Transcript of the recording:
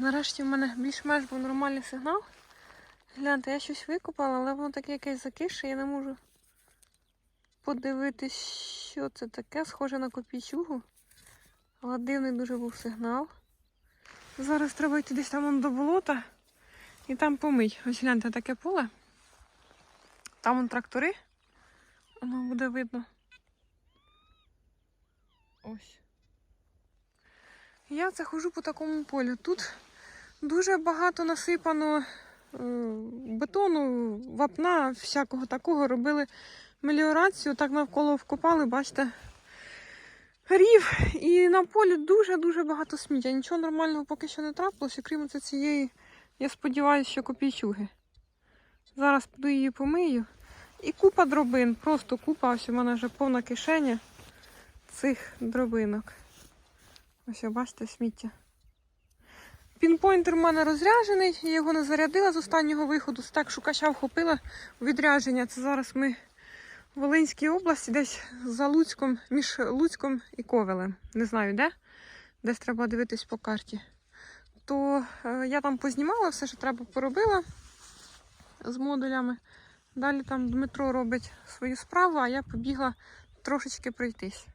нарешті в мене більш-менш був нормальний сигнал. Гляньте, я щось викопала, але воно таке якесь закише, я не можу подивитись, що це таке, схоже на копійчугу. Але дивний дуже був сигнал. Зараз треба йти десь там до болота і там помить. Ось гляньте, таке поле. Там он трактори. Воно буде видно. Ось. Я це хожу по такому полю. Тут дуже багато насипано е, бетону, вапна, всякого такого. Робили меліорацію, так навколо вкопали, бачите, рів. І на полі дуже-дуже багато сміття. Нічого нормального поки що не трапилося, крім цієї, я сподіваюся, що копійчуги. Зараз піду її помию. І купа дробин, просто купа, ось у мене вже повна кишеня цих дробинок. Ось, бачите, сміття. Пінпойнтер в мене розряджений, я його не зарядила з останнього виходу. Так шукача вхопила відрядження. Це зараз ми в Волинській області, десь за Луцьком, між Луцьком і Ковелем. Не знаю де. Десь треба дивитись по карті. То е, я там познімала все, що треба поробила з модулями. Далі там Дмитро робить свою справу, а я побігла трошечки пройтись.